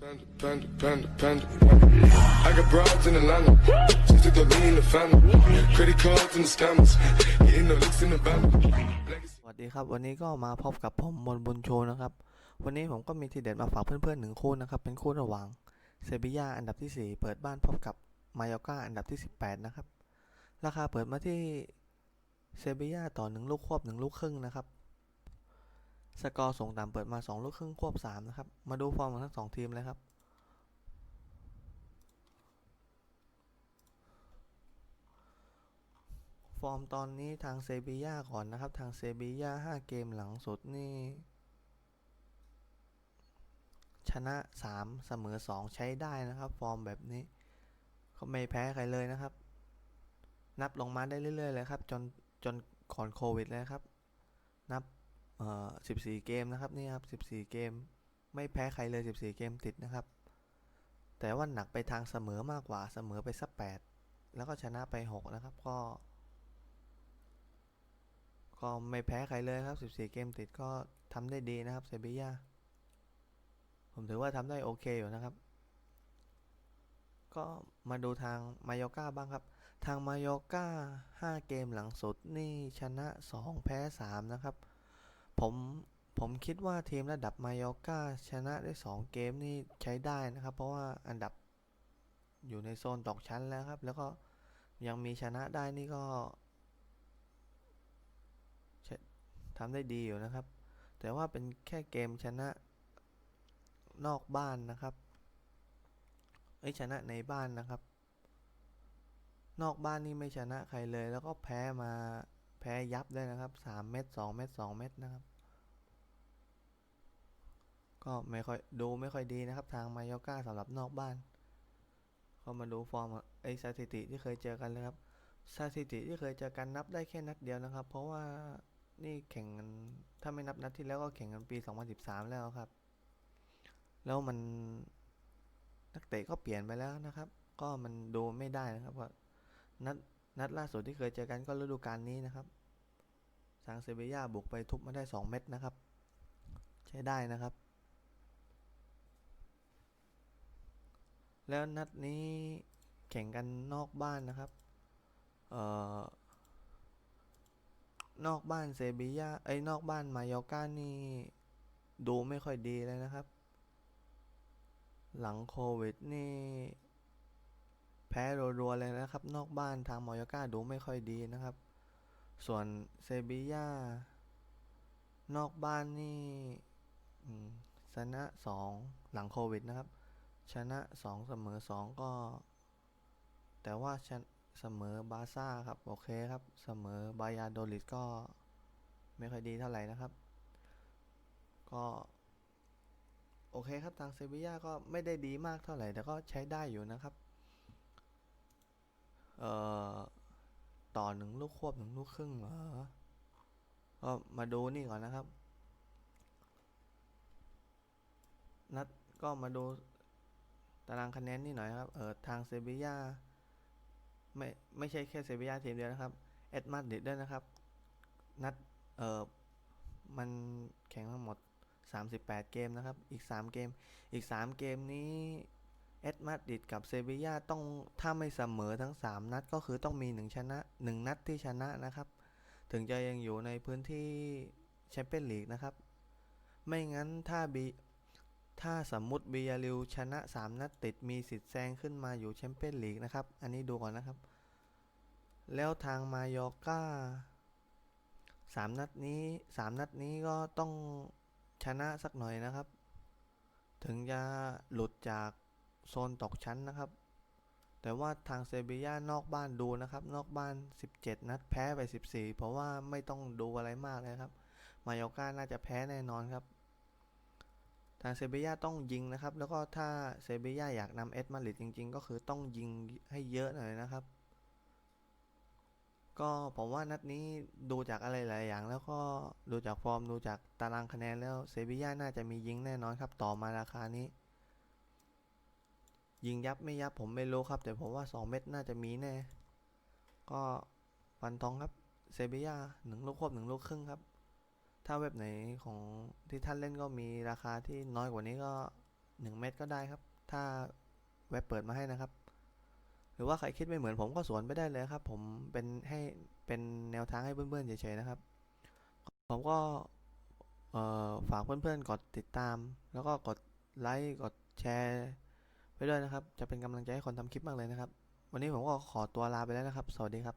Panda, panda, panda, panda. I got broads in Atlanta. Just to the lean in the family. Credit cards and the scammers. Getting the licks in the van. สวัสดีครับ วันนี้ก็มาพบกับผมมนบุญโชนะครับ วันนี้ผมก็มีทีเด็ดมาฝากเพื่อนๆหนึ่งคู่นะครับ เป็นคู่ระหว่างเซบียาอันดับที่ 4 เปิดบ้านพบกับมายอกาอันดับที่ 18 นะครับ ราคาเปิดมาที่เซบียาต่อ 1 ลูกควบ 1 ลูกครึ่งนะครับ สกอร์ส่งต่ำเปิดมา 2 ลูกครึ่งควบ 3 นะครับ มาดูฟอร์มของทั้งสองทีมเลยครับฟอร์มตอนนี้ทางเซบียาก่อนนะครับ ทางเซบียา5 เกมหลังสุดนี่ ชนะ 3 เสมอ 2 ใช้ได้นะครับ ฟอร์มแบบนี้เขาไม่แพ้ใครเลยนะครับ นับลงมาได้เรื่อยๆเลยครับ จนจนก่อนโควิดเลยครับ นับ เอ่อ14 เกมนะครับนี่ครับ14 เกม ไม่แพ้ใครเลย 14 เกมติดนะครับ แต่ว่าหนักไปทางเสมอมากกว่าเสมอไปสัก8แล้วก็ชนะไป 6 นะครับก็ก็ไม่แพ้ใครเลยครับ 14 เกมติดก็ทำได้ดีนะครับเซบียาผมถือว่าทำได้โอเคอยู่นะครับ ก็มาดูทางมายอกาบ้างครับ ทางมายอกา5เกมหลังสุดนี่ชนะ 2 แพ้ 3 นะครับ ผมผมคิดว่าทีมระดับมายอกาชนะได้ 2 เกมนี่ใช้ได้นะครับ เพราะว่าอันดับอยู่ในโซนตกชั้นแล้วครับ แล้วก็ยังมีชนะได้นี่ก็ทำได้ดีอยู่นะครับ แต่ว่าเป็นแค่เกมชนะนอกบ้านนะครับเอ้ยชนะในบ้านนะครับ นอกบ้านนี่ไม่ชนะใครเลย แล้วก็แพ้มา แพ้ยับด้วยนะครับสามเม็ดสองเม็ดสองเม็ดนะครับ ก็ไม่ค่อยดูไม่ค่อยดีนะครับ ทางมายอกาสำหรับนอกบ้าน ก็มาดูฟอร์มไอสถิติที่เคยเจอกันเลยครับสถิติที่เคยเจอกันนับได้แค่นัดเดียวนะครับ เพราะว่านี่แข่งกันถ้าไม่นับนัดที่แล้วก็แข่งกันปี 2013 แล้วครับ แล้วมันนักเตะก็เปลี่ยนไปแล้วนะครับ ก็มันดูไม่ได้นะครับว่านัด นัดล่าสุดที่เคยเจอกันก็ฤดูกาลนี้นะครับทางเซบียาบุกไปทุบมาได้ 2 เม็ดนะครับ ใช้ได้นะครับ แล้วนัดนี้แข่งกันนอกบ้านนะครับ เอ่อนอกบ้านเซบียาไอ้นอกบ้านมายอกานี่ดูไม่ค่อยดีเลยนะครับ หลังโควิดนี่ พ้รัวๆเลยนะครับ นอกบ้านทางมายกาดูไม่ค่อยดีนะครับ ส่วนเซบียานอกบ้านนี่ชนะสองหลังโควิดนะครับ ชนะสองเสมอสองก็ แต่ว่าชนะเสมอบาร์ซ่าครับ โอเคครับ เสมอบายาโดลิดก็ไม่ค่อยดีเท่าไหร่นะครับ ก็ โอเคครับทางเซบียาก็ไม่ได้ดีมากเท่าไหร่ แต่ก็ใช้ได้อยู่นะครับ เอ่อต่อหนึ่งลูกควบหนึ่งลูกครึ่งเหรอ ก็มาดูนี่ก่อนนะครับ นัดก็มาดูตารางคะแนนนี่หน่อยครับ เออทางเซบียาไม่ไม่ใช่แค่เซบียาทีมเดียวนะครับ เอ็ดมาดริดด้วยนะครับ นัดเออมันแข่งทั้งหมด 38 เกมนะครับ อีก 3 เกม อีก 3 เกมนี้ เอ็ดมาดริดกับเซบียาต้องถ้าไม่เสมอทั้ง 3 นัดก็คือต้องมี1ชนะ1นัดที่ชนะนะครับ ถึงจะยังอยู่ในพื้นที่แชมเปี้ยนลีกนะครับ ไม่งั้นถ้าบีถ้าสมมุติบียาริวชนะ 3 นัดติดมีสิทธิ์แซงขึ้นมาอยู่แชมเปี้ยนลีกนะครับ อันนี้ดูก่อนนะครับ แล้วทางมายอร์ก้าสามนัดนี้สามนัดนี้ก็ต้องชนะสักหน่อยนะครับ ถึงจะหลุดจาก โซนตกชั้นนะครับ แต่ว่าทางเซบียานอกบ้านดูนะครับ นอกบ้าน 17 นัดแพ้ไป 14 เพราะว่าไม่ต้องดูอะไรมากเลยครับ มายอร์ก้าน่าจะแพ้แน่นอนครับ ทางเซบียาต้องยิงนะครับ แล้วก็ถ้าเซบียาอยากนำเอสมาริดจริง ๆ ก็คือต้องยิงให้เยอะหน่อยนะครับ ก็ผมว่านัดนี้ดูจากอะไรหลายอย่าง แล้วก็ดูจากฟอร์มดูจากตารางคะแนนแล้วเซบียาน่าจะมียิงแน่นอนครับ ต่อมาราคานี้ ยิงยับไม่ยับผมไม่รู้ครับ แต่ผมว่า 2 เม็ดน่าจะมีแน่ ก็ฟันทองครับเซบียาหนึ่งลูกควบหนึ่งลูกครึ่งครับ ถ้าเว็บไหนของที่ท่านเล่นก็มีราคาที่น้อยกว่านี้ก็หนึ่งเม็ดก็ได้ครับ ถ้าเว็บเปิดมาให้นะครับ หรือว่าใครคิดไม่เหมือนผมก็สวนไปได้เลยครับ ผมเป็นให้เป็นแนวทางให้เพื่อนๆเฉยๆนะครับ ผมก็ฝากเพื่อนๆกดติดตาม แล้วก็กดไลค์กดแชร์ ไปด้วยนะครับ จะเป็นกำลังใจให้คนทำคลิปมากเลยนะครับ วันนี้ผมก็ขอตัวลาไปแล้วนะครับ สวัสดีครับ